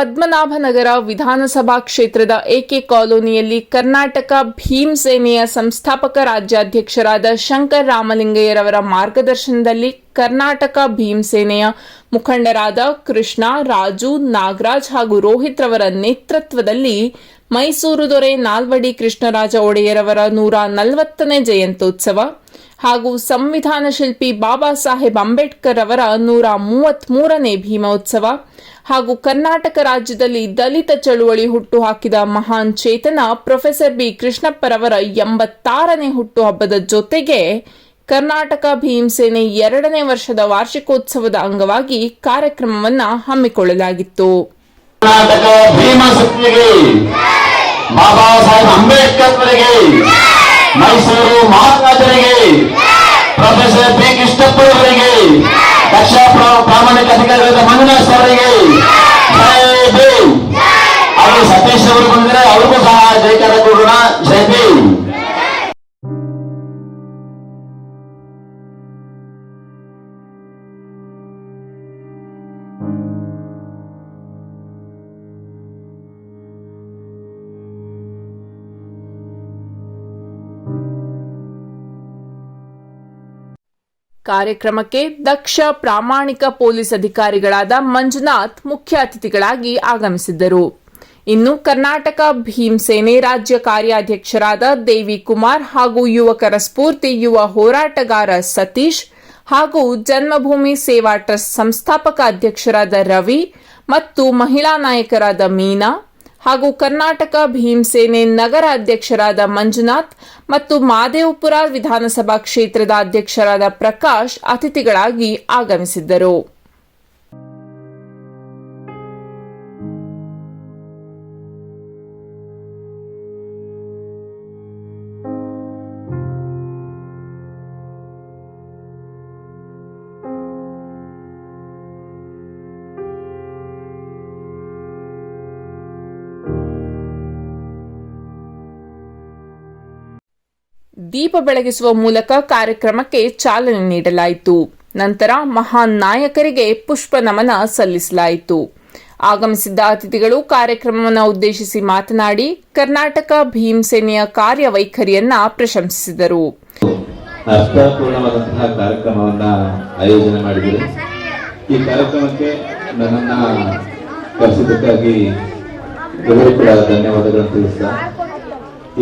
ಪದ್ಮನಾಭನಗರ ವಿಧಾನಸಭಾ ಕ್ಷೇತ್ರದ ಎಕೆ ಕಾಲೋನಿಯಲ್ಲಿ ಕರ್ನಾಟಕ ಭೀಮ್ ಸೇನೆಯ ಸಂಸ್ಥಾಪಕ ರಾಜ್ಯಾಧ್ಯಕ್ಷರಾದ ಶಂಕರ್ ರಾಮಲಿಂಗಯ್ಯರವರ ಮಾರ್ಗದರ್ಶನದಲ್ಲಿ ಕರ್ನಾಟಕ ಭೀಮ್ ಸೇನೆಯ ಮುಖಂಡರಾದ ಕೃಷ್ಣ, ರಾಜು, ನಾಗರಾಜ್ ಹಾಗೂ ರೋಹಿತ್ ರವರ ನೇತೃತ್ವದಲ್ಲಿ ಮೈಸೂರು ದೊರೆ ನಾಲ್ವಡಿ ಕೃಷ್ಣರಾಜ ಒಡೆಯರವರ ನೂರ ನಲವತ್ತನೇ ಜಯಂತ್ಯೋತ್ಸವ ಹಾಗೂ ಸಂವಿಧಾನ ಶಿಲ್ಪಿ ಬಾಬಾ ಸಾಹೇಬ್ ಅಂಬೇಡ್ಕರ್ ಅವರ ನೂರ ಮೂವತ್ಮೂರನೇ ಭೀಮೋತ್ಸವ ಹಾಗೂ ಕರ್ನಾಟಕ ರಾಜ್ಯದಲ್ಲಿ ದಲಿತ ಚಳುವಳಿ ಹುಟ್ಟುಹಾಕಿದ ಮಹಾನ್ ಚೇತನ ಪ್ರೊಫೆಸರ್ ಬಿ ಕೃಷ್ಣಪ್ಪರವರ ಎಂಬತ್ತಾರನೇ ಹುಟ್ಟುಹಬ್ಬದ ಜೊತೆಗೆ ಕರ್ನಾಟಕ ಭೀಮಸೇನೆ ಎರಡನೇ ವರ್ಷದ ವಾರ್ಷಿಕೋತ್ಸವದ ಅಂಗವಾಗಿ ಕಾರ್ಯಕ್ರಮವನ್ನು ಹಮ್ಮಿಕೊಳ್ಳಲಾಗಿತ್ತು. ಬಾಬಾ ಸಾಹೇಬ್ ಅಂಬೇಡ್ಕರ್ ಮೈಸೂರು ಮಹಾರಾಜರಿಗೆ ಪ್ರೊಫೆಸರ್ ಪಿ ಕೃಷ್ಣಪ್ಪನವರಿಗೆ ದಕ್ಷ ಪ್ರ- ಪ್ರಾಮಾಣಿಕ ಅಧಿಕಾರಿಗಳಾದ ಮಂಜುನಾಥ್ ಅವರಿಗೆ ಅವರು ಸತೀಶ್ ಅವರು ಬಂದರೆ ಅವ್ರಿಗೂ ಸಹ ಜೈಕಾರ ಕೊಡೋಣ, ಜೈ ಭೀಮ್. ಕಾರ್ಯಕ್ರಮಕ್ಕೆ ದಕ್ಷ ಪ್ರಾಮಾಣಿಕ ಪೊಲೀಸ್ ಅಧಿಕಾರಿಗಳಾದ ಮಂಜುನಾಥ್ ಮುಖ್ಯ ಅತಿಥಿಗಳಾಗಿ ಆಗಮಿಸಿದ್ದರು. ಇನ್ನು ಕರ್ನಾಟಕ ಭೀಮಸೇನೆ ರಾಜ್ಯ ಕಾರ್ಯಾಧ್ಯಕ್ಷರಾದ ದೇವಿ ಕುಮಾರ್ ಹಾಗೂ ಯುವಕರ ಸ್ಫೂರ್ತಿ ಯುವ ಹೋರಾಟಗಾರ ಸತೀಶ್ ಹಾಗೂ ಜನ್ಮಭೂಮಿ ಸೇವಾ ಟ್ರಸ್ಟ್ ಸಂಸ್ಥಾಪಕ ಅಧ್ಯಕ್ಷರಾದ ರವಿ ಮತ್ತು ಮಹಿಳಾ ನಾಯಕರಾದ ಮೀನಾ ಹಾಗೂ ಕರ್ನಾಟಕ ಭೀಮಸೇನೆ ನಗರ ಅಧ್ಯಕ್ಷರಾದ ಮಂಜುನಾಥ್ ಮತ್ತು ಮಾದೇವಪುರ ವಿಧಾನಸಭಾ ಕ್ಷೇತ್ರದ ಅಧ್ಯಕ್ಷರಾದ ಪ್ರಕಾಶ್ ಅತಿಥಿಗಳಾಗಿ ಆಗಮಿಸಿದ್ದರು. ದೀಪ ಬೆಳಗಿಸುವ ಮೂಲಕ ಕಾರ್ಯಕ್ರಮಕ್ಕೆ ಚಾಲನೆ ನೀಡಲಾಯಿತು. ನಂತರ ಮಹಾನ್ ನಾಯಕರಿಗೆ ಪುಷ್ಪ ನಮನ ಸಲ್ಲಿಸಲಾಯಿತು. ಆಗಮಿಸಿದ್ದ ಅತಿಥಿಗಳು ಕಾರ್ಯಕ್ರಮವನ್ನು ಉದ್ದೇಶಿಸಿ ಮಾತನಾಡಿ ಕರ್ನಾಟಕ ಭೀಮ್ ಸೇನೆಯ ಕಾರ್ಯವೈಖರಿಯನ್ನ ಪ್ರಶಂಸಿಸಿದರು. ಅರ್ಥಪೂರ್ಣವಾದಂತಹ ಕಾರ್ಯಕ್ರಮವನ್ನ ಆಯೋಜನೆ ಮಾಡಿದ್ದೀರಿ. ಈ ಕಾರ್ಯಕ್ರಮಕ್ಕೆ ನನ್ನನ್ನ ಕರೆಸಿದ್ದಕ್ಕಾಗಿ ಧನ್ಯವಾದಗಳನ್ನು ತಿಳಿಸ್ತಾ,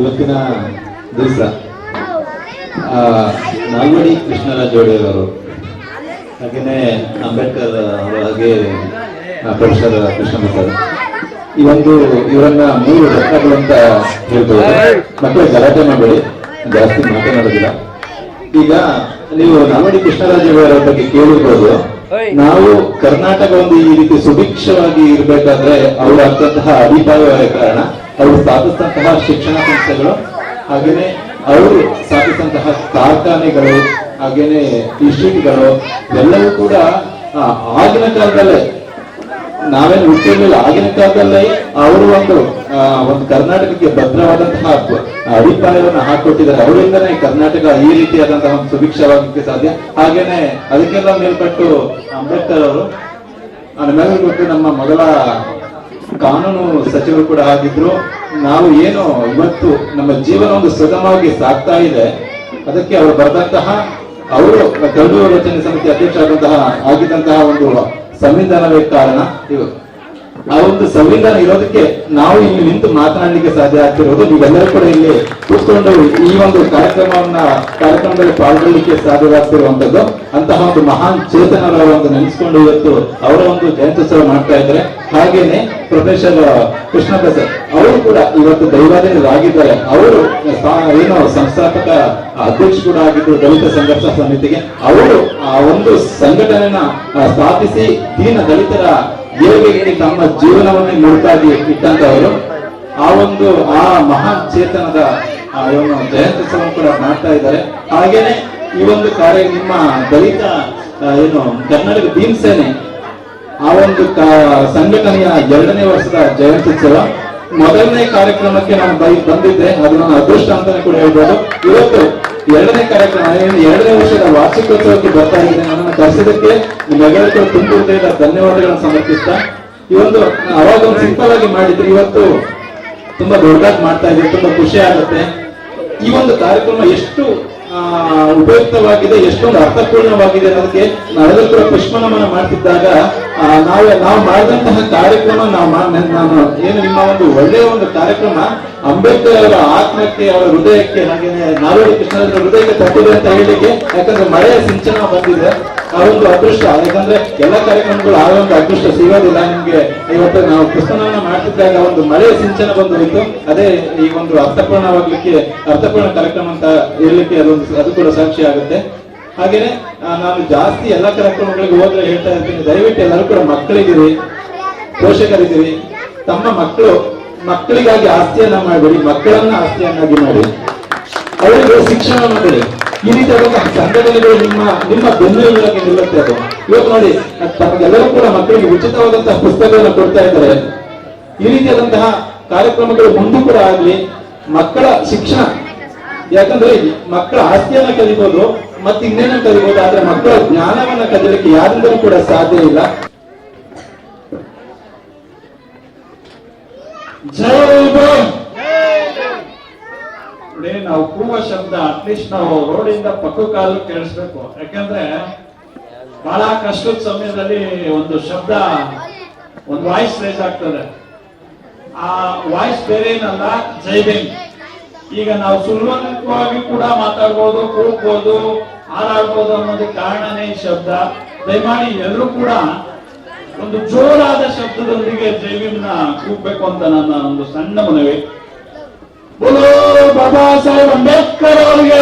ಇವತ್ತಿನ ದಿವಸ ನಾಲ್ವಡಿ ಕೃಷ್ಣರಾಜ ಜೋಡಿಯವರು. ಹಾಗೇನೆ ಅಂಬೇಡ್ಕರ್ ಅವರ ಹಾಗೆ ಪ್ರೊಫೆಸರ್ ಕೃಷ್ಣಮೂರ್ತಿ. ಈ ಒಂದು ಇವರನ್ನ ಮೂರು ರತ್ನಗಳು ಅಂತ ಹೇಳ್ಬೋದು. ಮತ್ತೆ ಗಲಾಟೆ ಮಾಡಬೇಡಿ. ಜಾಸ್ತಿ ಮಾತನಾಡೋದಿಲ್ಲ. ಈಗ ನೀವು ನಾಲ್ವಡಿ ಕೃಷ್ಣರಾಜೇವರ ಬಗ್ಗೆ ಕೇಳಿರ್ಬೋದು. ನಾವು ಕರ್ನಾಟಕ ಒಂದು ಈ ರೀತಿ ಸುಭಿಕ್ಷವಾಗಿ ಇರಬೇಕಾದ್ರೆ ಅವರು ಅಂತಹ ಕಾರಣ. ಅವರು ಸ್ಥಾಪಿಸಿದಂತಹ ಶಿಕ್ಷಣ ಸಂಸ್ಥೆಗಳು. ಹಾಗೇನೆ ಅವರು ಸ್ಥಾಪಿಸಿದಂತಹ ಕಾರ್ಖಾನೆಗಳು, ಹಾಗೇನೆ ಇನ್ಸ್ಟಿಟ್ಯೂಟ್ಗಳು ಎಲ್ಲವೂ ಕೂಡ ಆಗಿನ ಕಾಲದಲ್ಲೇ, ನಾವೇನು ಹುಟ್ಟಿರ್ಲಿಲ್ಲ, ಆಗಿನ ಕಾಲದಲ್ಲೇ ಅವರು ಒಂದು ಒಂದು ಕರ್ನಾಟಕಕ್ಕೆ ಭದ್ರವಾದಂತಹ ಅಭಿಪ್ರಾಯವನ್ನು ಹಾಕೊಟ್ಟಿದ್ದಾರೆ. ಅವರಿಂದನೇ ಕರ್ನಾಟಕ ಈ ರೀತಿಯಾದಂತಹ ಒಂದು ಸುಭಿಕ್ಷವಾಗಲಿಕ್ಕೆ ಸಾಧ್ಯ. ಹಾಗೇನೆ ಅದಕ್ಕೆಲ್ಲ ಮೇಲ್ಪಟ್ಟು ಅಂಬೇಡ್ಕರ್ ಅವರು ಆಮೇಲೆ ನಮ್ಮ ಮೊದಲ ಕಾನೂನು ಸಚಿವರು ಕೂಡ ಆಗಿದ್ರು. ನಾವು ಏನು ಇವತ್ತು ನಮ್ಮ ಜೀವನ ಒಂದು ಸುಗಮವಾಗಿ ಸಾಗ್ತಾ ಇದೆ. ಅದಕ್ಕೆ ಅವರು ಬರೆದಂತಹ, ಅವರು ಕರಡು ರಚನೆ ಸಮಿತಿ ಅಧ್ಯಕ್ಷರಾದಂತಹ, ಆಗಿದ್ದಂತಹ ಒಂದು ಸಂವಿಧಾನವೇ ಕಾರಣ ಇವು ಆ ಒಂದು ಸಂವಿಧಾನ ಇರೋದಕ್ಕೆ ನಾವು ಇಲ್ಲಿ ನಿಂತು ಮಾತನಾಡಲಿಕ್ಕೆ ಸಾಧ್ಯ ಆಗ್ತಿರೋದು, ನೀವೆಲ್ಲರೂ ಕೂಡ ಇಲ್ಲಿ ಕೂತ್ಕೊಂಡು ಈ ಒಂದು ಕಾರ್ಯಕ್ರಮವನ್ನ, ಕಾರ್ಯಕ್ರಮದಲ್ಲಿ ಪಾಲ್ಗೊಳ್ಳಿಕ್ಕೆ ಸಾಧ್ಯವಾಗ್ತಿರುವಂತದ್ದು ಅಂತಹ ಒಂದು ಮಹಾನ್ ಚೇತನರ ಒಂದು ನೆನೆಸ್ಕೊಂಡು ಇವತ್ತು ಅವರ ಒಂದು ಜಯಂತ್ಯುತ್ಸವ ಮಾಡ್ತಾ ಇದ್ದಾರೆ. ಹಾಗೇನೆ ಪ್ರೊಫೆಸರ್ ಕೃಷ್ಣ ಸರ್ ಅವರು ಕೂಡ ಇವತ್ತು ದೈವಾಧೀನರಾಗಿದ್ದಾರೆ ಅವರು ಏನು ಸಂಸ್ಥಾಪಕ ಅಧ್ಯಕ್ಷ ಕೂಡ ಆಗಿದ್ದು ದಲಿತ ಸಂಘರ್ಷ ಸಮಿತಿಗೆ. ಅವರು ಆ ಒಂದು ಸಂಘಟನೆಯನ್ನ ಸ್ಥಾಪಿಸಿ ದೀನ ದಲಿತರ ಏಳಿಗೆಗೆ ತಮ್ಮ ಜೀವನವನ್ನೇ ಮುಡುಪಾಗಿ ಇಟ್ಟಂತವರು ಆ ಒಂದು, ಆ ಮಹಾನ್ ಚೇತನದ ಜಯಂತ್ಯುತ್ಸವ ಕೂಡ ಮಾಡ್ತಾ ಇದ್ದಾರೆ. ಹಾಗೇನೆ ಈ ಒಂದು ಕಾರ್ಯ ನಿಮ್ಮ ದಲಿತ ಏನು ಕರ್ನಾಟಕ ಭೀಮ್ಸೇನೆ, ಆ ಒಂದು ಸಂಘಟನೆಯ ಎರಡನೇ ವರ್ಷದ ಜಯಂತ್ಯುತ್ಸವ ಮೊದಲನೇ ಕಾರ್ಯಕ್ರಮಕ್ಕೆ ನಾನು ಬೈ- ಬಂದಿದ್ದೆ. ಅದು ಅದೃಷ್ಟ ಅಂತಾನೆ ಕೂಡ ಹೇಳ್ಬೋದು. ಇವತ್ತು ಎರಡನೇ ಕಾರ್ಯಕ್ರಮ ಎರಡನೇ ವರ್ಷದ ವಾರ್ಷಿಕೋತ್ಸವಕ್ಕೆ ಬರ್ತಾ ಇದ್ದೇನೆ. ನನ್ನನ್ನು ಕರೆಸಿದ್ದಕ್ಕೆ ನಿಮ್ಮೆಲ್ಲರಿಗೂ ತುಂಬ ಹೃದಯದ ಧನ್ಯವಾದಗಳನ್ನು ಸಮರ್ಪಿಸ್ತಾ ಈ ಒಂದು ಅವಾಗ ಒಂದು ಸಿಂಪಲ್ ಆಗಿ ಮಾಡಿದ್ರೆ ಇವತ್ತು ತುಂಬಾ ದೊಡ್ಡದಾಗಿ ಮಾಡ್ತಾ ಇದ್ದೀವಿ ತುಂಬಾ ಖುಷಿ ಆಗುತ್ತೆ. ಈ ಒಂದು ಕಾರ್ಯಕ್ರಮ ಎಷ್ಟು ಉಪಯುಕ್ತವಾಗಿದೆ, ಎಷ್ಟೊಂದು ಅರ್ಥಪೂರ್ಣವಾಗಿದೆ ಅನ್ನೋದಕ್ಕೆ ನಾವೆಲ್ಲರೂ ಕೂಡ ಪುಷ್ಪ ನಮನ ಮಾಡ್ತಿದ್ದಾಗ ನಾವು ನಾವು ಮಾಡಿದಂತಹ ಕಾರ್ಯಕ್ರಮ, ನಾವು ನಾನು ಏನು ನಿಮ್ಮ ಒಂದು ಒಳ್ಳೆಯ ಒಂದು ಕಾರ್ಯಕ್ರಮ, ಅಂಬೇಡ್ಕರ್ ಅವರ ಆತ್ಮಕ್ಕೆ, ಅವರ ಹೃದಯಕ್ಕೆ ಹಾಗೆ ನಾಲ್ವಡಿ ಕೃಷ್ಣ ಹೃದಯಕ್ಕೆ ತಟ್ಟಿದೆ ಅಂತ ಹೇಳಿಕ್ಕೆ, ಯಾಕಂದ್ರೆ ಮಳೆಯ ಸಿಂಚನ ಬಂದಿದೆ. ಒಂದು ಅದೃಷ್ಟ, ಯಾಕಂದ್ರೆ ಎಲ್ಲ ಕಾರ್ಯಕ್ರಮಗಳು ಆ ಒಂದು ಅದೃಷ್ಟ ಸಿಗೋದಿಲ್ಲ ನಿಮ್ಗೆ. ಇವತ್ತು ನಾವು ಪುಸ್ತಕವನ್ನ ಮಾಡ್ತಿದ್ದಾಗ ಒಂದು ಮಳೆ ಸಿಂಚನ ಬಂದು ಹೋಯ್ತು ಅದೇ ಈ ಒಂದು ಅರ್ಥಪೂರ್ಣವಾಗ್ಲಿಕ್ಕೆ ಅರ್ಥಪೂರ್ಣ ಕಾರ್ಯಕ್ರಮ ಅಂತ ಹೇಳಲಿಕ್ಕೆ ಅದೊಂದು ಅದು ಕೂಡ ಸಾಕ್ಷಿ ಆಗುತ್ತೆ. ಹಾಗೇನೆ ನಾನು ಜಾಸ್ತಿ ಎಲ್ಲ ಕಾರ್ಯಕ್ರಮಗಳಿಗೆ ಹೋದ್ರೆ ಹೇಳ್ತಾ ಇರ್ತೀನಿ. ದಯವಿಟ್ಟು ಎಲ್ಲರೂ ಕೂಡ ಮಕ್ಕಳಿದ್ದೀರಿ, ಪೋಷಕರಿದ್ದೀರಿ. ತಮ್ಮ ಮಕ್ಕಳು, ಮಕ್ಕಳಿಗಾಗಿ ಆಸ್ತಿಯನ್ನ ಮಾಡಬೇಡಿ ಮಕ್ಕಳನ್ನ ಆಸ್ತಿಯನ್ನಾಗಿ ಮಾಡಿ. ಅವರಿಗೆ ಶಿಕ್ಷಣವನ್ನು ಕೊಡಿ. ಈ ರೀತಿಯಾದಂತಹ ಸಂಘಟನೆಗಳು ನಿಮ್ಮ ನಿಮ್ಮ ಬೆನ್ನೆಲುಬಿನಲ್ಲಿ ನಿಲ್ಲುತ್ತೆ ಅದು. ಇವತ್ತು ನೋಡಿ, ತಮಗೆಲ್ಲರೂ ಕೂಡ ಮಕ್ಕಳಿಗೆ ಉಚಿತವಾದಂತಹ ಪುಸ್ತಕಗಳನ್ನು ಕೊಡ್ತಾ ಇದ್ದಾರೆ. ಈ ರೀತಿಯಾದಂತಹ ಕಾರ್ಯಕ್ರಮಗಳು ಮುಂದೆ ಕೂಡ ಆಗ್ಲಿ, ಮಕ್ಕಳ ಶಿಕ್ಷಣ. ಯಾಕಂದ್ರೆ ಮಕ್ಕಳ ಆಸ್ತಿಯನ್ನ ಕಲಿಬಹುದು ಮತ್ತೆ ಇನ್ನೇನ ಕಲಿಬಹುದು ಆದ್ರೆ ಮಕ್ಕಳ ಜ್ಞಾನವನ್ನ ಕಲಿಯಲಿಕ್ಕೆ ಯಾರಿಂದಲೂ ಕೂಡ ಸಾಧ್ಯ ಇಲ್ಲ. ಜೈ ನಾವು ಕೂವ ಶಬ್ದ ಅಟ್ಲೀಸ್ಟ್ ನಾವು ರೋಡಿಂದ ಪಕ್ಕ ಕಾಲು ಕೇಳಿಸ್ಬೇಕು ಯಾಕಂದ್ರೆ ಬಹಳ ಕಷ್ಟದ ಸಮಯದಲ್ಲಿ ಒಂದು ಶಬ್ದ, ಒಂದು ವಾಯ್ಸ್ ರೇಸ್ ಆಗ್ತದೆ. ಆ ವಾಯ್ಸ್ ಬೇರೆ ಏನಲ್ಲ, ಜೈ ಭೀಮ್. ಈಗ ನಾವು ಸುಲಭವಾಗಿ ಕೂಡ ಮಾತಾಡ್ಬೋದು, ಕೂಗ್ಬೋದು, ಹಾರಾಡ್ಬೋದು ಅನ್ನೋದಕ್ಕೆ ಕಾರಣನೇ ಈ ಶಬ್ದ. ದಯಮಾಡಿ ಎಲ್ಲರೂ ಕೂಡ ಒಂದು ಜೋರಾದ ಶಬ್ದದೊಂದಿಗೆ ಜೈವಿನ ಕೂಗ್ಬೇಕು ಅಂತ ನನ್ನ ಒಂದು ಸಣ್ಣ ಮನವಿ. ಬೋಲೋ ಬಾಬಾ ಸಾಹೇಬ್ ಅಂಬೇಡ್ಕರ್ ಅವರಿಗೆ.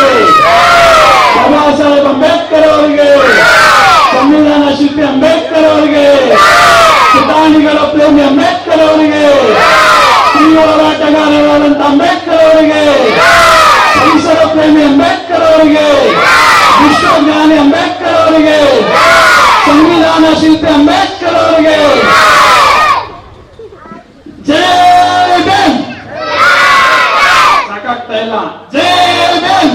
ಬಾಬಾ ಸಾಹೇಬ್ ಅಂಬೇಡ್ಕರ್ ಅವರಿಗೆ. ಸಂವಿಧಾನ ಶಿಲ್ಪಿ ಅಂಬೇಡ್ಕರ್ ಅವರಿಗೆ. ಸುಧಾನಿಗಳ ಪ್ರೇಮಿ ಅಂಬೇಡ್ಕರ್ ಅವರಿಗೆ. ಹೋರಾಟಗಾರರಾದಂತ ಅಂಬೇಡ್ಕರ್ ಅವರಿಗೆ. ಪರಿಸರ ಪ್ರೇಮಿ ಅಂಬೇಡ್ಕರ್ ಅವರಿಗೆ. ವಿಶ್ವಜ್ಞಾನಿ ಅಂಬೇಡ್ಕರ್ ಅವರಿಗೆ. ಸಂವಿಧಾನ ಶಿಲ್ಪಿ ಅಂಬೇಡ್ಕರ್ ಅವರಿಗೆ ಜೈ ಭೀಮ್ ಸಾಕಾಗ್ತಾ ಇಲ್ಲ ಜೈ ಭೀಮ್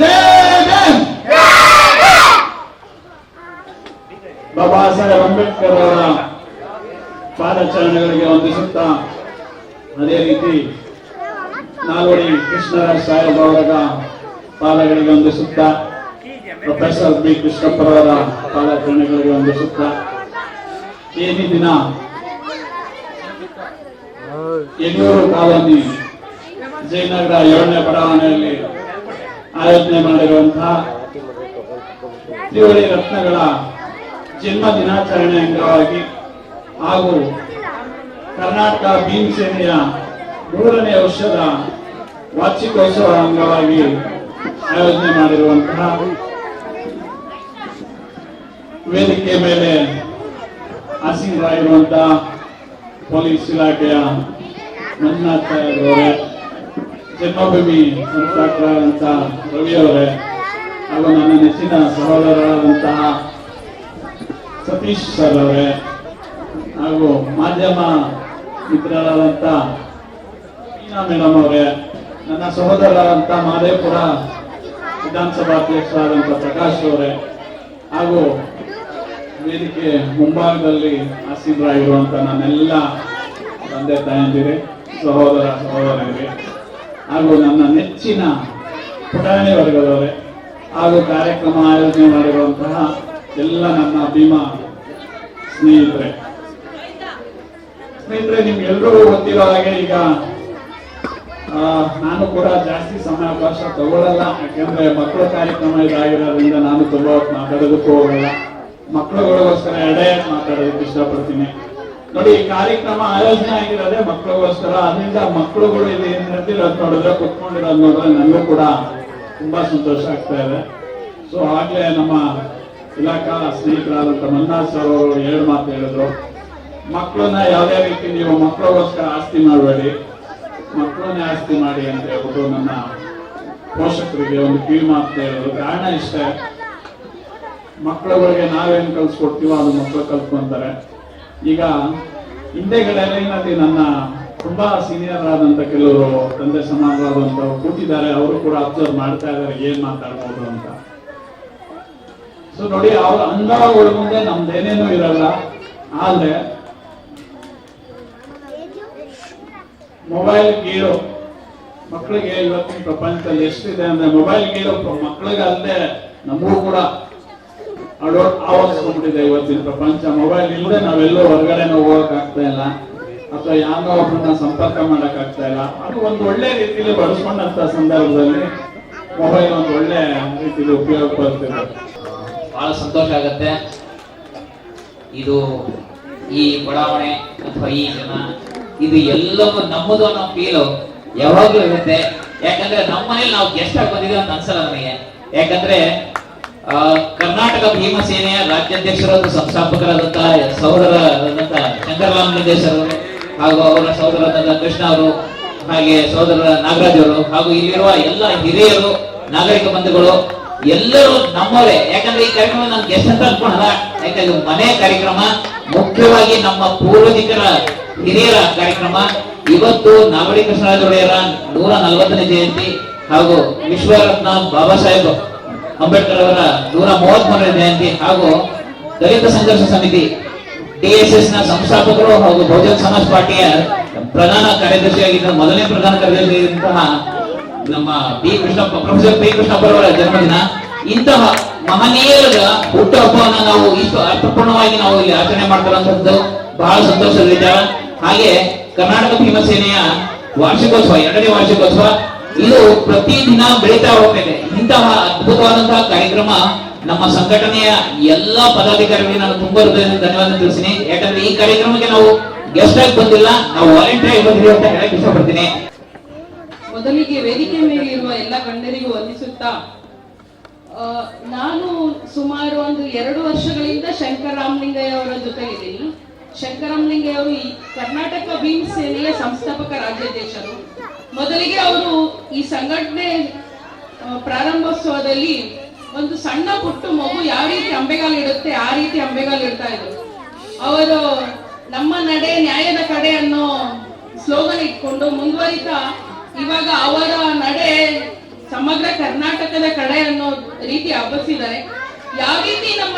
ಜೈ ಭೀಮ್ ಬಾಬಾ ಸಾಹೇಬ್ ಅಂಬೇಡ್ಕರ್ ಅವರ ಪಾದಚರಣೆಗಳಿಗೆ ವಂದಿಸುತ್ತಾ ಅದೇ ರೀತಿ ನಾಲ್ವಡಿ ಕೃಷ್ಣರಾಜ್ ಸಾಹೇಬ್ ಅವರ ಒಂದು ವಂದಿಸುತ್ತಾ, ಪ್ರೊಫೆಸರ್ ಬಿ. ಕೃಷ್ಣಪ್ಪರವರ ಒಂದು ವಂದಿಸುತ್ತಾ. ಏನಿ ದಿನ ಯಡಿಯೂರು ಕಾಲೋನಿ ಜಯನಗರ ಏಳನೇ ಬಡಾವಣೆಯಲ್ಲಿ ಆಯೋಜನೆ ಮಾಡಿರುವಂತಹ ತ್ರಿವಳಿ ರತ್ನಗಳ ಜನ್ಮ ದಿನಾಚರಣೆ ಅಂಗವಾಗಿ ಹಾಗೂ ಕರ್ನಾಟಕ ಭೀಮ್ ಸೇನೆಯ ಮೂರನೇ ವರ್ಷದ ವಾರ್ಷಿಕೋತ್ಸವ ಅಂಗವಾಗಿ ಆಯೋಜನೆ ಮಾಡಿರುವಂತಹ ವೇದಿಕೆ ಮೇಲೆ ಆಸೀನರಾಗಿರುವಂತಹ ಪೊಲೀಸ್ ಇಲಾಖೆಯ ಮಂಜುನಾಥ್ ಜನ್ಮಭೂಮಿ ಸಂಸ್ಥಾಪಕರಾದಂಥ ರವಿ ಅವರೇ, ಹಾಗೂ ನನ್ನ ನೆಚ್ಚಿನ ಸಹೋದರರಾದಂತಹ ಸತೀಶ್ ಸರ್ ಅವರೇ, ಹಾಗೂ ಮಾಧ್ಯಮ ಮಿತ್ರರಾದಂಥ ಮೀನಾ ಮೇಡಮ್ ಅವರೇ ನನ್ನ ಸಹೋದರರಾದಂಥ ಮಾದೇಪುರ ವಿಧಾನಸಭಾ ಅಧ್ಯಕ್ಷರಾದಂಥ ಪ್ರಕಾಶ್ ಅವರೇ ಹಾಗೂ ವೇದಿಕೆ ಮುಂಭಾಗದಲ್ಲಿ ಆಸೀನರಾಗಿರುವಂತ ನನ್ನೆಲ್ಲ ತಂದೆ ತಾಯಂದಿರೇ, ಸಹೋದರ ಸಹೋದರಿಯರೇ ಹಾಗೂ ನನ್ನ ನೆಚ್ಚಿನ ಪುಟಾಣಿ ವರ್ಗದವರೇ ಹಾಗೂ ಕಾರ್ಯಕ್ರಮ ಆಯೋಜನೆ ಮಾಡಿರುವಂತಹ ಎಲ್ಲ ನನ್ನ ಭೀಮ ಸ್ನೇಹಿತರೆ. ಸ್ನೇಹಿತರೆ, ನಿಮ್ಗೆಲ್ರಿಗೂ ಗೊತ್ತಿರೋ ಹಾಗೆ ಈಗ ನಾನು ಕೂಡ ಜಾಸ್ತಿ ಸಮಯಾವಕಾಶ ತಗೊಳ್ಳಲ್ಲ ಯಾಕೆಂದ್ರೆ ಮಕ್ಕಳ ಕಾರ್ಯಕ್ರಮ ಇದಾಗಿರೋದ್ರಿಂದ ನಾನು ತುಂಬಾ ಮಾತಾಡೋದಕ್ಕೂ ಹೋಗಲ್ಲ. ಮಕ್ಕಳುಗಳಿಗೋಸ್ಕರ ಎಡೆ ಮಾತಾಡೋದಕ್ಕೆ ಇಷ್ಟಪಡ್ತೀನಿ. ನೋಡಿ, ಈ ಕಾರ್ಯಕ್ರಮ ಆಯೋಜನೆ ಆಗಿರೋದೆ ಮಕ್ಕಳಿಗೋಸ್ಕರ, ಅದರಿಂದ ಮಕ್ಕಳುಗಳು ಇಲ್ಲಿ ನಡೆದಿರೋದು ನೋಡಿದ್ರೆ ಕುತ್ಕೊಂಡಿರೋದು ನೋಡಿದ್ರೆ ನನಗೂ ಕೂಡ ತುಂಬಾ ಸಂತೋಷ ಆಗ್ತಾ ಇದೆ. ಸೊ ಆಗ್ಲೇ ನಮ್ಮ ಇಲಾಖಾ ಸ್ನೇಹಿತರಾದಂತ ಮಲ್ನಾಥ್ ಸರ್ ಅವರು ಎರಡು ಮಾತು ಹೇಳಿದ್ರು. ಮಕ್ಕಳನ್ನ ಯಾವುದೇ ರೀತಿ ನೀವು ಮಕ್ಕಳಿಗೋಸ್ಕರ ಆಸ್ತಿ ಮಾಡಬೇಡಿ. ಮಕ್ಕಳನ್ನೇ ಆಸ್ತಿ ಮಾಡಿ ಅಂತ ಹೇಳ್ಬಿಟ್ಟು ನನ್ನ ಪೋಷಕರಿಗೆ ಒಂದು ಕಿವಿ ಮಾತು ಹೇಳಿದ್ರು ಕಾರಣ ಇಷ್ಟೇ. ಮಕ್ಕಳುಗಳಿಗೆ ನಾವೇನು ಕಲ್ಸ್ಕೊಡ್ತೀವೋ ಅದು ಮಕ್ಕಳು ಕಲ್ತ್ಕೊಂತಾರೆ. ಈಗ ಹಿಂದೆಗಳಲ್ಲಿ ನನ್ನ ತುಂಬಾ ಸೀನಿಯರ್ ಆದಂತ ಕೆಲವರು, ತಂದೆ ಸಮಾನರಾದಂತವ್ರು ಕೂತಿದ್ದಾರೆ. ಅವರು ಕೂಡ ಅಬ್ಸರ್ವ್ ಮಾಡ್ತಾ ಇದ್ದಾರೆ. ಏನ್ ಮಾತಾಡ್ಬೋದು ಅಂತ. ಸೊ ನೋಡಿ, ಅವ್ರ ಅನುಭವಗಳ ಮುಂದೆ ನಮ್ದೇನೇನು ಇರಲ್ಲ. ಆದ್ರೆ ಮೊಬೈಲ್ ಗೀಳು ಮಕ್ಕಳಿಗೆ ಇವತ್ತಿನ ಪ್ರಪಂಚದಲ್ಲಿ ಎಷ್ಟಿದೆ ಅಂದ್ರೆ ಮೊಬೈಲ್ ಗೀರು ಮಕ್ಕಳಿಗೆ ಅಲ್ಲದೆ ನಮಗೂ ಕೂಡ ಅಡೋ ಆವರಿಸ್ಕೊಂಡ್ಬಿಟ್ಟಿದೆ ಇವತ್ತಿನ ಪ್ರಪಂಚ. ಮೊಬೈಲ್ ಇಲ್ಲದೆ ನಾವೆಲ್ಲೋ ಹೊರಗಡೆ ಹೋಗಕ್ ಆಗ್ತಾ ಇಲ್ಲ. ಅಥವಾ ಯಾರೋ ಒಬ್ಬರನ್ನ ಸಂಪರ್ಕ ಮಾಡಕ್ ಆಗ್ತಾ ಇಲ್ಲ. ಅದು ಒಂದು ಒಳ್ಳೆ ರೀತಿಯಲ್ಲಿ ಬಳಸ್ಕೊಂಡಂತ ಸಂದರ್ಭದಲ್ಲಿ ಮೊಬೈಲ್ ಒಂದು ಒಳ್ಳೆ ರೀತಿಯಲ್ಲಿ ಉಪಯೋಗ ಬರ್ತದೆ ಬಹಳ ಸಂತೋಷ ಆಗತ್ತೆ. ಇದು ಈ ಬಡಾವಣೆ ಅಥವಾ ಈ ಜನ ಇದು ಎಲ್ಲವೂ ನಮ್ಮದು ಅನ್ನೋ ಫೀಲು ಯಾವಾಗ್ಲೂ ಇರುತ್ತೆ. ಯಾಕಂದ್ರೆ ನಮ್ಮ ಮನೇಲಿ ನಾವು ಗೆಸ್ಟ್ ಆಗಿ ಬಂದಿದ್ದೀವಿ ಅಂತ ಅನ್ಸಲ್ಲ ನನಗೆ ಯಾಕಂದ್ರೆ ಕರ್ನಾಟಕ ಭೀಮಸೇನೆಯ ರಾಜ್ಯಾಧ್ಯಕ್ಷರಾದ ಸಂಸ್ಥಾಪಕರಾದಂತಹ ಸಹೋದರರಾದಂತ ಶಂಕರರಾಮ್ ನಿರ್ದೇಶರು ಹಾಗೂ ಅವರ ಸಹೋದರರಾದಂತಹ ಕೃಷ್ಣ ಅವರು, ಹಾಗೆ ಸಹೋದರ ನಾಗರಾಜ್ ಅವರು ಹಾಗೂ ಇಲ್ಲಿರುವ ಎಲ್ಲ ಹಿರಿಯರು, ನಾಗರಿಕ ಬಂಧುಗಳು, ಎಲ್ಲರೂ ನಮ್ಮವರೇ. ಯಾಕಂದ್ರೆ ಈ ಕಾರ್ಯಕ್ರಮ ನಾನು ಗೆಸ್ಟ್ ಅಂತ ಅನ್ಕೊಳಲ್ಲ ಯಾಕಂದ್ರೆ ಮನೆ ಕಾರ್ಯಕ್ರಮ ಮುಖ್ಯವಾಗಿ ನಮ್ಮ ಪೂರ್ವಜಿಕರ ಹಿರಿಯರ ಕಾರ್ಯಕ್ರಮ ಇವತ್ತು ನಾಗರಿಕ ಕೃಷ್ಣರಾಜೊಡೆಯರ ನೂರ ನಲವತ್ತನೇ ಜಯಂತಿ ಹಾಗೂ ವಿಶ್ವರತ್ನ ಬಾಬಾ ಸಾಹೇಬ್ ಅಂಬೇಡ್ಕರ್ ಅವರ ನೂರ ಮೂವತ್ಮೂರನೇ ಜಯಂತಿ ಹಾಗೂ ದಲಿತ ಸಂಘರ್ಷ ಸಮಿತಿ ಡಿಎಸ್ಎಸ್ನ ಸಂಸ್ಥಾಪಕರು ಹಾಗೂ ಬಹುಜನ ಸಮಾಜ್ ಪಾರ್ಟಿಯ ಪ್ರಧಾನ ಕಾರ್ಯದರ್ಶಿಯಾಗಿದ್ದ ಮೊದಲನೇ ಪ್ರಧಾನ ಕಾರ್ಯದರ್ಶಿಯಾಗಿದ್ದಂತಹ ನಮ್ಮ B Krishnappa professor P Krishnappa ಅವರ ಜನ್ಮದಿನ ಇಂತಹ ಮಹನೀಯರ ಹುಟ್ಟುಹಬ್ಬವನ್ನ ನಾವು ಇಷ್ಟು ಅರ್ಥಪೂರ್ಣವಾಗಿ ನಾವು ಇಲ್ಲಿ ಆಚರಣೆ ಮಾಡ್ತಕ್ಕಂಥದ್ದು ಬಹಳ ಸಂತೋಷದ ವಿಚಾರ ಹಾಗೆ ಕರ್ನಾಟಕ ಭೀಮ ಸೇನೆಯ ವಾರ್ಷಿಕೋತ್ಸವ, ಎರಡನೇ ವಾರ್ಷಿಕೋತ್ಸವ, ಇದು ಪ್ರತಿದಿನ ಬೆಳೀತಾ ಹೋಗ್ತದೆ. ಇಂತಹ ಅದ್ಭುತವಾದಂತಹ ಕಾರ್ಯಕ್ರಮ ನಮ್ಮ ಸಂಘಟನೆಯ ಎಲ್ಲಾ ಪದಾಧಿಕಾರಿಗಳಿಗೆ ನಾನು ತುಂಬಾ ಹೃದಯದಿಂದ ಧನ್ಯವಾದ ತಿಳಿಸ್ತೀನಿ. ಯಾಕಂದ್ರೆ ಈ ಕಾರ್ಯಕ್ರಮಕ್ಕೆ ನಾವು ಗೆಸ್ಟ್ ಆಗಿ ಬಂದಿಲ್ಲ, ನಾವು ವಾಲಂಟಿಯರ್ ಆಗಿ ಬಂದಿದ್ದೀವಿ ಅಂತ ಹೇಳಕ್ ಇಷ್ಟಪಡ್ತೀನಿ. ಮೊದಲಿಗೆ ವೇದಿಕೆ ಮೇಲಿರುವ ಎಲ್ಲ ಗಣ್ಯರಿಗೂ ವಂದಿಸುತ್ತಾ ನಾನು ಸುಮಾರು ಒಂದು ಎರಡು ವರ್ಷಗಳಿಂದ ಶಂಕರರಾಮಲಿಂಗಯ್ಯ ಅವರ ಜೊತೆ ಇದ್ದೀನಿ ಶಂಕರ ರಾಮಲಿಂಗಯ್ಯ ಅವರು ಈ ಕರ್ನಾಟಕ ಭೀಮ್ ಸೇನೆಯ ಸಂಸ್ಥಾಪಕ ರಾಜ್ಯಾಧ್ಯಕ್ಷರು ಮೊದಲಿಗೆ ಅವರು ಈ ಸಂಘಟನೆ ಪ್ರಾರಂಭೋತ್ಸವದಲ್ಲಿ ಒಂದು ಸಣ್ಣ ಪುಟ್ಟ ಮಗು ಯಾವ ರೀತಿ ಅಂಬೆಗಾಲು ಇಡುತ್ತೆ, ಆ ರೀತಿ ಅಂಬೆಗಾಲು ಇಡ್ತಾ ಇದ್ರು. ಅವರು ನಮ್ಮ ನಡೆ, ನ್ಯಾಯದ ಕಡೆ ಅನ್ನೋ ಸ್ಲೋಗನ್ ಇಟ್ಕೊಂಡು ಮುಂದುವರಿತಾ ಇವಾಗ ಅವರ ನಡೆ ಸಮಗ್ರ ಕರ್ನಾಟಕದ ಕಡೆ ಅನ್ನೋ ರೀತಿ ಹಬ್ಬಿಸಿದ್ದಾರೆ. ಯಾವ ರೀತಿ ನಮ್ಮ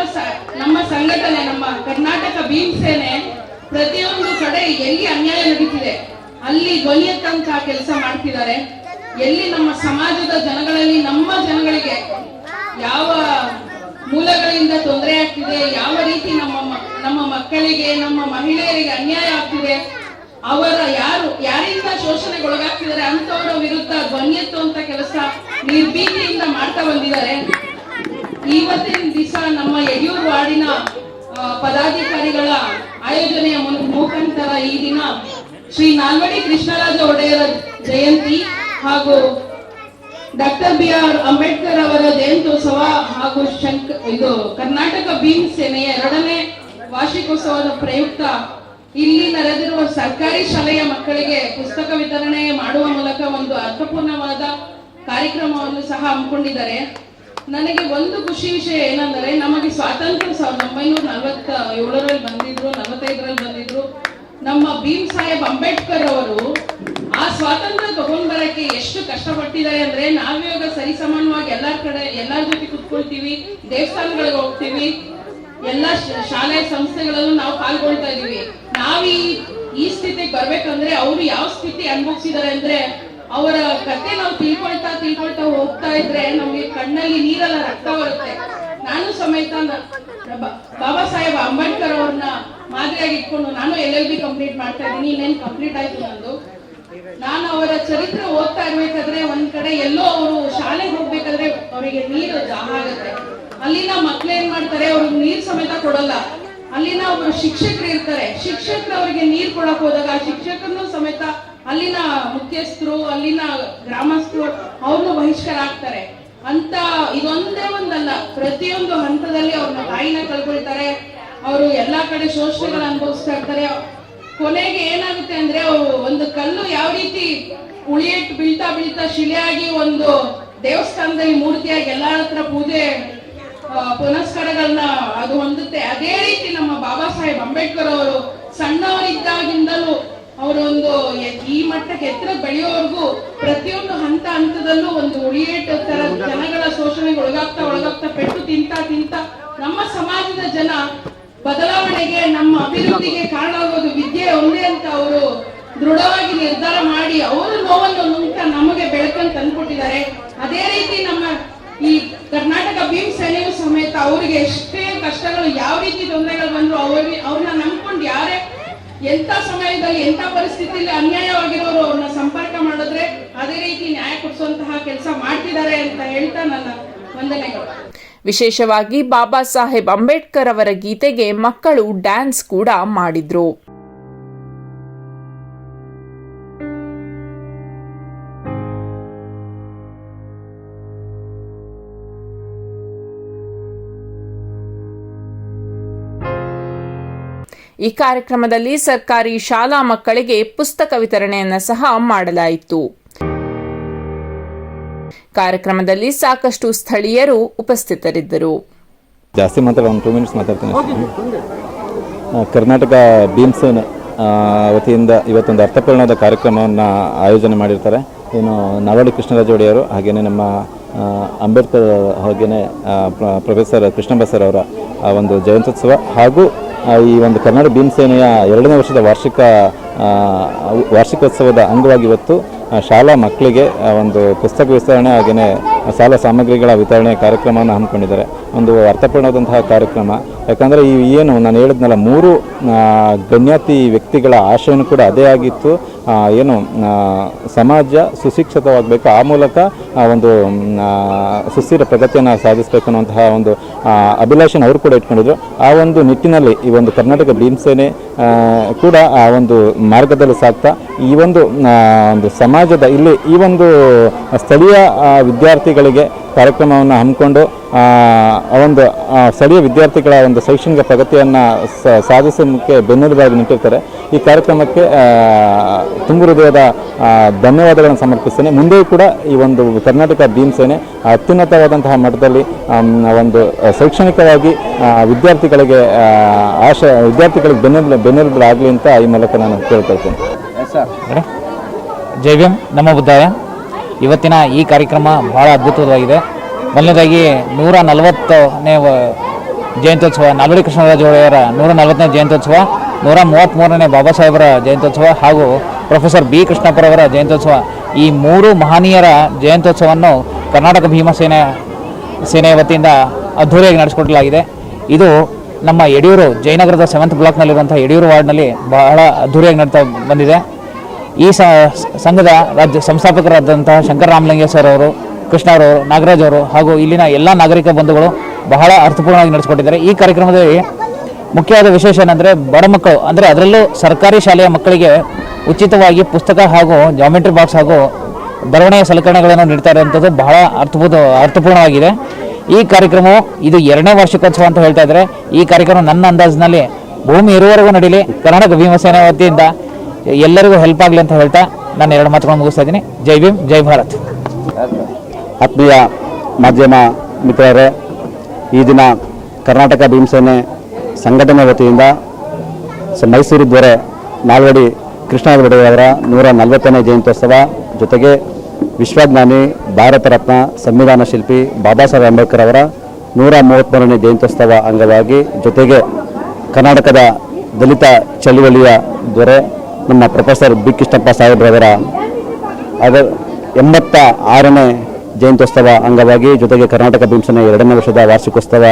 ನಮ್ಮ ಸಂಘಟನೆ, ನಮ್ಮ ಕರ್ನಾಟಕ ಭೀಮ್ ಸೇನೆ ಪ್ರತಿಯೊಂದು ಕಡೆ ಎಲ್ಲಿ ಅನ್ಯಾಯ ನಡೀತಿದೆ, ಅಲ್ಲಿ ಗೊಲಿಯತ್ತಂತ ಕೆಲಸ ಮಾಡ್ತಿದ್ದಾರೆ. ಎಲ್ಲಿ ನಮ್ಮ ಸಮಾಜದ ಜನಗಳಲ್ಲಿ, ನಮ್ಮ ಜನಗಳಿಗೆ ಯಾವ ಮೂಲಗಳಿಂದ ತೊಂದರೆ ಆಗ್ತಿದೆ, ಯಾವ ರೀತಿ ನಮ್ಮ ನಮ್ಮ ಮಕ್ಕಳಿಗೆ, ನಮ್ಮ ಮಹಿಳೆಯರಿಗೆ ಅನ್ಯಾಯ ಆಗ್ತಿದೆ ಅವರ ಯಾರು, ಯಾರಿಂದ ಶೋಷಣೆಗೊಳಗಾಗ್ತಿದ್ದಾರೆ ಅಂತವರ ವಿರುದ್ಧ ಧ್ವನಿ ಅಂತ ಕೆಲಸ ನಿರ್ಭೀತಿಯಿಂದ ಮಾಡ್ತಾ ಬಂದಿದ್ದಾರೆ. ಇವತ್ತಿನ ದಿವಸ ನಮ್ಮ ಯಡಿಯೂರು ವಾರ್ಡಿನ ಪದಾಧಿಕಾರಿಗಳ ಆಯೋಜನೆಯ ಮುಖಾಂತರ ಈ ದಿನ ಶ್ರೀ ನಾಲ್ವಡಿ ಕೃಷ್ಣರಾಜ ಒಡೆಯರ ಜಯಂತಿ ಹಾಗೂ ಡಾಕ್ಟರ್ ಬಿ ಆರ್ ಅಂಬೇಡ್ಕರ್ ಅವರ ಜಯಂತ್ಯೋತ್ಸವ ಹಾಗೂ ಶಂಕ, ಇದು ಕರ್ನಾಟಕ ಭೀಮ್ ಸೇನೆಯ ಎರಡನೇ ವಾರ್ಷಿಕೋತ್ಸವದ ಪ್ರಯುಕ್ತ ಇಲ್ಲಿ ನಡೆದಿರುವ ಸರ್ಕಾರಿ ಶಾಲೆಯ ಮಕ್ಕಳಿಗೆ ಪುಸ್ತಕ ವಿತರಣೆ ಮಾಡುವ ಮೂಲಕ ಒಂದು ಅರ್ಥಪೂರ್ಣವಾದ ಕಾರ್ಯಕ್ರಮವನ್ನು ಸಹ ಹಮ್ಮಿಕೊಂಡಿದ್ದಾರೆ. ನನಗೆ ಒಂದು ಖುಷಿ ವಿಷಯ ಏನಂದರೆ, ನಮಗೆ ಸ್ವಾತಂತ್ರ್ಯ ಸಾವಿರದ ಒಂಬೈನೂರ ನಲವತ್ತ ಏಳರಲ್ಲಿ ಬಂದಿದ್ರು, ನಲವತ್ತೈದರಲ್ಲಿ ಬಂದಿದ್ರು. ನಮ್ಮ ಭೀಮ್ ಸಾಹೇಬ್ ಅಂಬೇಡ್ಕರ್ ಅವರು ಆ ಸ್ವಾತಂತ್ರ್ಯ ತಗೊಂಡ್ ಬರಕ್ಕೆ ಎಷ್ಟು ಕಷ್ಟಪಟ್ಟಿದ್ದಾರೆ ಅಂದ್ರೆ ನಾವಿವಾಗ ಸರಿಸಮಾನವಾಗಿ ಎಲ್ಲಾರ್ ಕಡೆ, ಎಲ್ಲಾರ್ ಜೊತೆ ಕುತ್ಕೊಳ್ತೀವಿ, ದೇವಸ್ಥಾನಗಳಿಗೆ ಹೋಗ್ತೀವಿ ಎಲ್ಲ ಶಾಲೆ ಸಂಸ್ಥೆಗಳಲ್ಲೂ ನಾವು ಪಾಲ್ಗೊಳ್ತಾ ಇದೀವಿ ನಾವ್ ಈ ಸ್ಥಿತಿಗೆ ಬರ್ಬೇಕಂದ್ರೆ ಅವರು ಯಾವ ಸ್ಥಿತಿ ಅನುಭವಿಸಿದ್ದಾರೆ ಅಂದ್ರೆ ಅವರ ಕತೆ ನಾವು ತಿಳ್ಕೊಳ್ತಾ ತಿಳ್ಕೊಳ್ತಾ ಹೋಗ್ತಾ ಇದ್ರೆ ನಮ್ಗೆ ಕಣ್ಣಲ್ಲಿ ನೀರೆಲ್ಲ ರಕ್ತ ಬರುತ್ತೆ. ನಾನು ಸಮೇತ ಬಾಬಾ ಸಾಹೇಬ್ ಅಂಬೇಡ್ಕರ್ ಅವ್ರನ್ನ ಮಾದರಿಯಾಗಿ ಇಟ್ಕೊಂಡು ನಾನು ಎಲ್ ಎಲ್ ಬಿ ಕಂಪ್ಲೀಟ್ ಮಾಡ್ತಾ ಇದ್ದೀನಿ, ಇನ್ನೇನು ಕಂಪ್ಲೀಟ್ ಆಯ್ತು ನಂದು. ನಾನು ಅವರ ಚರಿತ್ರೆ ಓದ್ತಾ ಇರ್ಬೇಕಾದ್ರೆ ಒಂದ್ ಕಡೆ ಎಲ್ಲೋ ಅವರು ಶಾಲೆಗೆ ಹೋಗ್ಬೇಕಾದ್ರೆ ಅವರಿಗೆ ನೀರು ಜಾಹ ಆಗುತ್ತೆ. ಅಲ್ಲಿನ ಮಕ್ಳು ಏನ್ ಮಾಡ್ತಾರೆ, ಅವ್ರಿಗೆ ನೀರ್ ಸಮೇತ ಕೊಡಲ್ಲ. ಅಲ್ಲಿನ ಒಬ್ರು ಶಿಕ್ಷಕರು ಇರ್ತಾರೆ. ಶಿಕ್ಷಕರು ಅವರಿಗೆ ನೀರ್ ಕೊಡಕ್ ಹೋದಾಗ ಆ ಶಿಕ್ಷಕರನ್ನು ಸಮೇತ ಅಲ್ಲಿನ ಮುಖ್ಯಸ್ಥರು, ಅಲ್ಲಿನ ಗ್ರಾಮಸ್ಥರು ಅವ್ರನ್ನು ಬಹಿಷ್ಕಾರ ಆಗ್ತಾರೆ. ಅಂತ ಇದೊಂದೇ ಒಂದಲ್ಲ, ಪ್ರತಿಯೊಂದು ಹಂತದಲ್ಲಿ ಅವ್ರನ್ನ ತಾಯಿನ ಕಳ್ಕೊಳ್ತಾರೆ. ಅವರು ಎಲ್ಲಾ ಕಡೆ ಶೋಷಣೆಗಳನ್ನ ಅನುಭವಿಸ್ತಾ ಇರ್ತಾರೆ. ಕೊನೆಗೆ ಏನಾಗುತ್ತೆ ಅಂದ್ರೆ ಒಂದು ಕಲ್ಲು ಯಾವ ರೀತಿ ಉಳಿಯಟ್ಟು ಬೀಳ್ತಾ ಬೀಳ್ತಾ ಶಿಲೆಯಾಗಿ ಒಂದು ದೇವಸ್ಥಾನದಲ್ಲಿ ಮೂರ್ತಿಯಾಗಿ ಎಲ್ಲಾರ ಹತ್ರ ಪೂಜೆ ಪುನಸ್ಕಾರಗಳನ್ನ ಅದು ಹೊಂದುತ್ತೆ. ಅದೇ ರೀತಿ ನಮ್ಮ ಬಾಬಾ ಸಾಹೇಬ್ ಅಂಬೇಡ್ಕರ್ ಅವರು ಸಣ್ಣವರಿದ್ದಾಗಿಂದಲೂ ಅವರೊಂದು ಈ ಮಟ್ಟಕ್ಕೆ ಎತ್ತರ ಬೆಳೆಯೋವರೆಗೂ ಪ್ರತಿಯೊಂದು ಹಂತ ಹಂತದಲ್ಲೂ ಒಂದು ಉಳಿಯೇಟು ತರ ಜನಗಳ ಶೋಷಣೆಗೆ ಒಳಗಾಗ್ತಾ ಒಳಗಾಗ್ತಾ ಪೆಟ್ಟು ತಿಂತಾ ತಿಂತಾ ನಮ್ಮ ಸಮಾಜದ ಜನ ಬದಲಾವಣೆಗೆ, ನಮ್ಮ ಅಭಿವೃದ್ಧಿಗೆ ಕಾರಣ ಆಗೋದು ವಿದ್ಯೆ ಒಂದೇ ಅಂತ ಅವರು ದೃಢವಾಗಿ ನಿರ್ಧಾರ ಮಾಡಿ ಅವರು ನೋವನ್ನು ನುಂಗ್ತಾ ನಮಗೆ ಬೆಳಕನ್ನು ತಂದ್ಕೊಟ್ಟಿದ್ದಾರೆ. ಅದೇ ರೀತಿ ನಮ್ಮ ಈ ಕರ್ನಾಟಕ ಭೀಮ್ ಸೇನೆಯು ಸಮೇತ ಅವರಿಗೆ ಎಷ್ಟೇ ಕಷ್ಟಗಳು ಯಾವ ರೀತಿ ತೊಂದರೆಗಳು ಬಂದ್ರು ಅವ್ರಿಗೆ ಅವ್ರನ್ನ ನಂಬ್ಕೊಂಡು ಯಾರೇ ಎಂತ ಸಮಯದಲ್ಲಿ ಎಂತ ಪರಿಸ್ಥಿತಿಯಲ್ಲಿ ಅನ್ಯಾಯವಾಗಿರೋರು ಅವ್ರನ್ನ ಸಂಪರ್ಕ ಮಾಡಿದ್ರೆ ಅದೇ ರೀತಿ ನ್ಯಾಯ ಕೊಡಿಸುವಂತಹ ಕೆಲಸ ಮಾಡ್ತಿದ್ದಾರೆ ಅಂತ ಹೇಳ್ತಾ ನನ್ನ ವಂದನೆಗಳು. ವಿಶೇಷವಾಗಿ ಬಾಬಾ ಸಾಹೇಬ್ ಅಂಬೇಡ್ಕರ್ ಅವರ ಗೀತೆಗೆ ಮಕ್ಕಳು ಡ್ಯಾನ್ಸ್ ಕೂಡ ಮಾಡಿದ್ರು. ಈ ಕಾರ್ಯಕ್ರಮದಲ್ಲಿ ಸರ್ಕಾರಿ ಶಾಲಾ ಮಕ್ಕಳಿಗೆ ಪುಸ್ತಕ ವಿತರಣೆಯನ್ನು ಸಹ ಮಾಡಲಾಯಿತು. ಕಾರ್ಯಕ್ರಮದಲ್ಲಿ ಸಾಕಷ್ಟು ಸ್ಥಳೀಯರು ಉಪಸ್ಥಿತರಿದ್ದರು. ಜಾಸ್ತಿ ಮಿನಿಟ್ಸ್ ಮಾತಾಡ್ತೀನಿ. ಕರ್ನಾಟಕ ಭೀಮ್ಸನ್ ವತಿಯಿಂದ ಇವತ್ತೊಂದು ಅರ್ಥಪೂರ್ಣವಾದ ಕಾರ್ಯಕ್ರಮವನ್ನು ಆಯೋಜನೆ ಮಾಡಿರ್ತಾರೆ. ಏನು ನಾವಡಿ ಕೃಷ್ಣರಾಜ ಒಡೆಯರು ಹಾಗೆಯೇ ನಮ್ಮ ಅಂಬೇಡ್ಕರ್ ಹಾಗೆಯೇ ಪ್ರ- ಪ್ರೊಫೆಸರ್ ಕೃಷ್ಣ ಬಸರ್ ಅವರ, ಆ, ಒಂದು ಜಯಂತ್ಯುತ್ಸವ ಹಾಗೂ ಈ ಒಂದು ಕನ್ನಡ ಭೀಮಸೇನೆಯ ಎರಡನೇ ವರ್ಷದ ವಾರ್ಷಿಕ ವಾರ್ಷಿಕೋತ್ಸವದ ಅಂಗವಾಗಿ ಇವತ್ತು ಶಾಲಾ ಮಕ್ಕಳಿಗೆ ಒಂದು ಪುಸ್ತಕ ವಿಸ್ತರಣೆ ಹಾಗೆಯೇ ಶಾಲಾ ಸಾಮಗ್ರಿಗಳ ವಿತರಣೆ ಕಾರ್ಯಕ್ರಮವನ್ನು ಹಮ್ಮಿಕೊಂಡಿದ್ದಾರೆ. ಒಂದು ಅರ್ಥಪೂರ್ಣವಾದಂತಹ ಕಾರ್ಯಕ್ರಮ. ಯಾಕಂದರೆ ಈ ಏನು ನಾನು ಹೇಳಿದ್ನಲ್ಲ ಮೂರು ಗಣ್ಯಾತಿ ವ್ಯಕ್ತಿಗಳ ಆಶಯನೂ ಕೂಡ ಅದೇ ಆಗಿತ್ತು. ಏನು ಸಮಾಜ ಸುಶಿಕ್ಷಿತವಾಗಬೇಕು. ಆ ಮೂಲಕ ಒಂದು ಸುಸ್ಥಿರ ಪ್ರಗತಿಯನ್ನು ಸಾಧಿಸಬೇಕು ಅನ್ನುವಂತಹ ಒಂದು ಅಭಿಲಾಷೆನ ಅವರು ಕೂಡ ಇಟ್ಕೊಂಡಿದ್ರು. ಆ ಒಂದು ನಿಟ್ಟಿನಲ್ಲಿ ಈ ಒಂದು ಕರ್ನಾಟಕ ಭೀಮಸೇನೆ ಕೂಡ ಆ ಒಂದು ಮಾರ್ಗದಲ್ಲಿ ಸಾಗ್ತಾ ಈ ಒಂದು ಒಂದು ಸಮಾಜದ ಇಲ್ಲಿ ಈ ಒಂದು ಸ್ಥಳೀಯ ಆ, ವಿದ್ಯಾರ್ಥಿಗಳಿಗೆ ಕಾರ್ಯಕ್ರಮವನ್ನು ಹಮ್ಮಿಕೊಂಡು ಒಂದು ಸ್ಥಳೀಯ ವಿದ್ಯಾರ್ಥಿಗಳ ಒಂದು ಶೈಕ್ಷಣಿಕ ಪ್ರಗತಿಯನ್ನು ಸಾಧಿಸೋಕ್ಕೆ ಬೆನ್ನೆಲುಬಾಗಿ ನಿಂತಿರ್ತಾರೆ. ಈ ಕಾರ್ಯಕ್ರಮಕ್ಕೆ ತುಂಬು ಹೃದಯದ ಧನ್ಯವಾದಗಳನ್ನು ಸಮರ್ಪಿಸ್ತೇನೆ. ಮುಂದೆಯೂ ಕೂಡ ಈ ಒಂದು ಕರ್ನಾಟಕ ಭೀಮಸೇನೆ ಅತ್ಯುನ್ನತವಾದಂತಹ ಮಟ್ಟದಲ್ಲಿ ಒಂದು ಶೈಕ್ಷಣಿಕವಾಗಿ ವಿದ್ಯಾರ್ಥಿಗಳಿಗೆ ಆಶ, ವಿದ್ಯಾರ್ಥಿಗಳಿಗೆ ಬೆನ್ನೆಲು ಬೆನ್ನೆಲುಬಾಗಲಿ ಅಂತ ಈ ಮೂಲಕ ನಾನು ಕೇಳ್ಕೊಳ್ತೇನೆ. ಜೈ ಭೀಮ್. ನಮ್ಮ ಬುದ್ಧಾಯ ಇವತ್ತಿನ ಈ ಕಾರ್ಯಕ್ರಮ ಬಹಳ ಅದ್ಭುತವಾಗಿದೆ. ಮೊದಲನೇದಾಗಿ ನೂರ ನಲವತ್ತನೇ ಜಯಂತ್ಯೋತ್ಸವ, ನಾಲ್ವಡಿ ಕೃಷ್ಣರಾಜ ಒಡೆಯರ ನೂರ ನಲವತ್ತನೇ ಜಯಂತ್ಯೋತ್ಸವ, ನೂರ ಮೂವತ್ತ್ಮೂರನೇ ಬಾಬಾ ಸಾಹೇಬರ ಜಯಂತ್ಯೋತ್ಸವ ಹಾಗೂ ಪ್ರೊಫೆಸರ್ ಬಿ ಕೃಷ್ಣಪ್ಪರವರ ಜಯಂತ್ಯೋತ್ಸವ. ಈ ಮೂರು ಮಹನೀಯರ ಜಯಂತ್ಯೋತ್ಸವವನ್ನು ಕರ್ನಾಟಕ ಭೀಮಸೇನೆ ಸೇನೆಯ ವತಿಯಿಂದ ಅದ್ಧೂರಿಯಾಗಿ ನಡೆಸಿಕೊಡಲಾಗಿದೆ. ಇದು ನಮ್ಮ ಯಡಿಯೂರು ಜಯನಗರದ ಸೆವೆಂತ್ ಬ್ಲಾಕ್ನಲ್ಲಿರುವಂಥ ಯಡಿಯೂರು ವಾರ್ಡ್ನಲ್ಲಿ ಬಹಳ ಅದ್ಧೂರಿಯಾಗಿ ನಡೀತಾ ಬಂದಿದೆ. ಈ ಸಂಘದ ರಾಜ್ಯ ಸಂಸ್ಥಾಪಕರಾದಂತಹ ಶಂಕರ ರಾಮಲಿಂಗ ಸರ್ ಅವರು, ಕೃಷ್ಣ ಅವರು, ನಾಗರಾಜ್ ಅವರು ಹಾಗೂ ಇಲ್ಲಿನ ಎಲ್ಲ ನಾಗರಿಕ ಬಂಧುಗಳು ಬಹಳ ಅರ್ಥಪೂರ್ಣವಾಗಿ ನಡೆಸಿಕೊಟ್ಟಿದ್ದಾರೆ. ಈ ಕಾರ್ಯಕ್ರಮದಲ್ಲಿ ಮುಖ್ಯವಾದ ವಿಶೇಷ ಏನಂದರೆ ಬಡ ಮಕ್ಕಳು, ಅಂದರೆ ಅದರಲ್ಲೂ ಸರ್ಕಾರಿ ಶಾಲೆಯ ಮಕ್ಕಳಿಗೆ ಉಚಿತವಾಗಿ ಪುಸ್ತಕ ಹಾಗೂ ಜಾಮೆಟ್ರಿ ಬಾಕ್ಸ್ ಹಾಗೂ ಬರವಣಿಗೆ ಸಲಕರಣೆಗಳನ್ನು ನೀಡ್ತಾ ಇರುವಂಥದ್ದು ಬಹಳ ಅರ್ಥಪೂರ್ಣ, ಅರ್ಥಪೂರ್ಣವಾಗಿದೆ. ಈ ಕಾರ್ಯಕ್ರಮವು ಇದು ಎರಡನೇ ವಾರ್ಷಿಕೋತ್ಸವ ಅಂತ ಹೇಳ್ತಾ ಇದ್ದಾರೆ. ಈ ಕಾರ್ಯಕ್ರಮ ನನ್ನ ಅಂದಾಜಿನಲ್ಲಿ ಭೂಮಿ ಇರುವವರೆಗೂ ನಡೀಲಿ. ಕರ್ನಾಟಕ ಭೀಮಸೇನೆ ವತಿಯಿಂದ ಎಲ್ಲರಿಗೂ ಹೆಲ್ಪ್ ಆಗಲಿ ಅಂತ ಹೇಳ್ತಾ ನಾನು ಎರಡು ಮಾತುಗಳನ್ನು ಮುಗಿಸ್ತಾ ಇದ್ದೀನಿ. ಜೈ ಭೀಮ್, ಜೈ ಭಾರತ್. ಆತ್ಮೀಯ ಮಾಧ್ಯಮ ಮಿತ್ರರೇ, ಈ ದಿನ ಕರ್ನಾಟಕ ಭೀಮಸೇನೆ ಸಂಘಟನೆ ವತಿಯಿಂದ ಮೈಸೂರು ದೊರೆ ನಾಲ್ವಡಿ ಕೃಷ್ಣ ಅವರ ನೂರ ನಲವತ್ತನೇ ಜಯಂತ್ಯೋತ್ಸವ ಜೊತೆಗೆ ವಿಶ್ವಜ್ಞಾನಿ ಭಾರತ ರತ್ನ ಸಂವಿಧಾನ ಶಿಲ್ಪಿ ಬಾಬಾ ಸಾಹೇಬ್ ಅಂಬೇಡ್ಕರ್ ಅವರ ನೂರ ಮೂವತ್ತ್ಮೂರನೇ ಜಯಂತ್ಯೋತ್ಸವ ಅಂಗವಾಗಿ ಜೊತೆಗೆ ಕರ್ನಾಟಕದ ದಲಿತ ಚಳುವಳಿಯ ದೊರೆ ನಮ್ಮ ಪ್ರೊಫೆಸರ್ ಬಿ ಕೃಷ್ಣಪ್ಪ ಸಾಹೇಬ್ರವರ ಅದ ಎಂಬತ್ತ ಆರನೇ ಜಯಂತ್ಯೋತ್ಸವ ಅಂಗವಾಗಿ ಜೊತೆಗೆ ಕರ್ನಾಟಕ ಭೀಮಸೇನೆ ಎರಡನೇ ವರ್ಷದ ವಾರ್ಷಿಕೋತ್ಸವ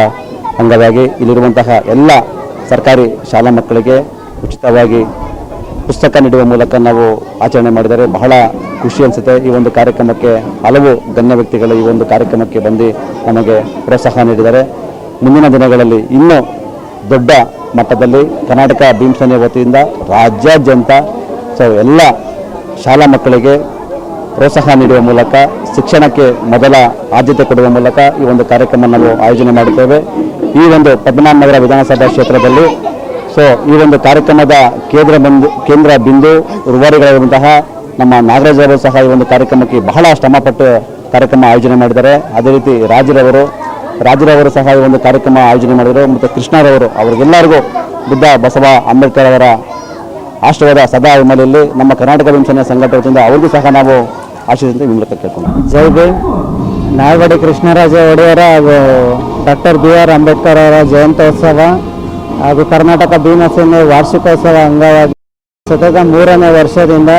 ಅಂಗವಾಗಿ ಇಲ್ಲಿರುವಂತಹ ಎಲ್ಲ ಸರ್ಕಾರಿ ಶಾಲಾ ಮಕ್ಕಳಿಗೆ ಉಚಿತವಾಗಿ ಪುಸ್ತಕ ನೀಡುವ ಮೂಲಕ ನಾವು ಆಚರಣೆ ಮಾಡಿದರೆ ಬಹಳ ಖುಷಿ ಅನಿಸುತ್ತೆ. ಈ ಒಂದು ಕಾರ್ಯಕ್ರಮಕ್ಕೆ ಹಲವು ಗಣ್ಯ ವ್ಯಕ್ತಿಗಳು ಈ ಒಂದು ಕಾರ್ಯಕ್ರಮಕ್ಕೆ ಬಂದು ನಮಗೆ ಪ್ರೋತ್ಸಾಹ ನೀಡಿದ್ದಾರೆ ಮುಂದಿನ ದಿನಗಳಲ್ಲಿ ಇನ್ನೂ ದೊಡ್ಡ ಮಟ್ಟದಲ್ಲಿ ಕರ್ನಾಟಕ ಭೀಮಸೇನೆ ವತಿಯಿಂದ ರಾಜ್ಯಾದ್ಯಂತ ಸೊ ಎಲ್ಲ ಶಾಲಾ ಮಕ್ಕಳಿಗೆ ಪ್ರೋತ್ಸಾಹ ನೀಡುವ ಮೂಲಕ, ಶಿಕ್ಷಣಕ್ಕೆ ಮೊದಲ ಆದ್ಯತೆ ಕೊಡುವ ಮೂಲಕ ಈ ಒಂದು ಕಾರ್ಯಕ್ರಮ ನಾವು ಆಯೋಜನೆ ಮಾಡುತ್ತೇವೆ. ಈ ಒಂದು ಪದ್ಮನಾಭನಗರ ವಿಧಾನಸಭಾ ಕ್ಷೇತ್ರದಲ್ಲಿ, ಸೊ ಈ ಒಂದು ಕಾರ್ಯಕ್ರಮದ ಕೇಂದ್ರ ಬಂದು, ಕೇಂದ್ರ ಬಿಂದು ರೂವಾರಿಗಳಿರುವಂತಹ ನಮ್ಮ ನಾಗರಾಜ್ ಅವರು ಸಹ ಈ ಒಂದು ಕಾರ್ಯಕ್ರಮಕ್ಕೆ ಬಹಳ ಶ್ರಮಪಟ್ಟು ಕಾರ್ಯಕ್ರಮ ಆಯೋಜನೆ ಮಾಡಿದ್ದಾರೆ. ಅದೇ ರೀತಿ ರಾಜರವರು ರಾಜರವರು ಸಹ ಈ ಒಂದು ಕಾರ್ಯಕ್ರಮ ಆಯೋಜನೆ ಮಾಡಿದರು. ಮತ್ತು ಕೃಷ್ಣರವರು, ಅವರಿಗೆಲ್ಲರಿಗೂ ಬುದ್ಧ ಬಸವ ಅಂಬೇಡ್ಕರ್ ಅವರ ಆಶೀರ್ವಾದ ಸದಾ ಹಿನ್ನೆಲೆಯಲ್ಲಿ ನಮ್ಮ ಕರ್ನಾಟಕ ಭೀಮಸೇನೆ ಸಂಘಟನೆಯಿಂದ ಅವರಿಗೂ ಸಹ ನಾವು ಆಶೀರ್ವಾದ ವಿಮೃತ ಕೇಳ್ಕೊಂಡು. ಜೈ ಭೀಮ್. ನಾಲ್ವಡಿ ಕೃಷ್ಣರಾಜ ಒಡೆಯರ ಹಾಗೂ ಡಾಕ್ಟರ್ ಬಿ ಆರ್ ಅಂಬೇಡ್ಕರ್ ಅವರ ಜಯಂತ್ಯೋತ್ಸವ ಹಾಗೂ ಕರ್ನಾಟಕ ಭೀಮಸೇನೆ ವಾರ್ಷಿಕೋತ್ಸವ ಅಂಗವಾಗಿ ಸತತ ಮೂರನೇ ವರ್ಷದಿಂದ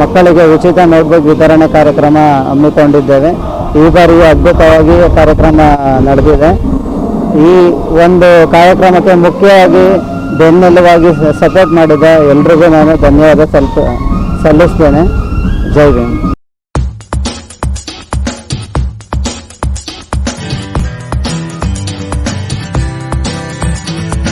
ಮಕ್ಕಳಿಗೆ ಉಚಿತ ನೋಟ್ಬುಕ್ ವಿತರಣೆ ಕಾರ್ಯಕ್ರಮ ಹಮ್ಮಿಕೊಂಡಿದ್ದೇವೆ. ಈ ಬಾರಿ ಅದ್ಭುತವಾಗಿ ಕಾರ್ಯಕ್ರಮ ನಡೆದಿದೆ. ಈ ಒಂದು ಕಾರ್ಯಕ್ರಮಕ್ಕೆ ಮುಖ್ಯವಾಗಿ ಬೆನ್ನೆಲುವಾಗಿ ಸಪೋರ್ಟ್ ಮಾಡಿದ ಎಲ್ರಿಗೂ ನಾನು ಧನ್ಯವಾದ ಸಲ್ಪ, ಸಲ್ಲಿಸ್ತೇನೆ. ಜೈ ಭೀಮ್.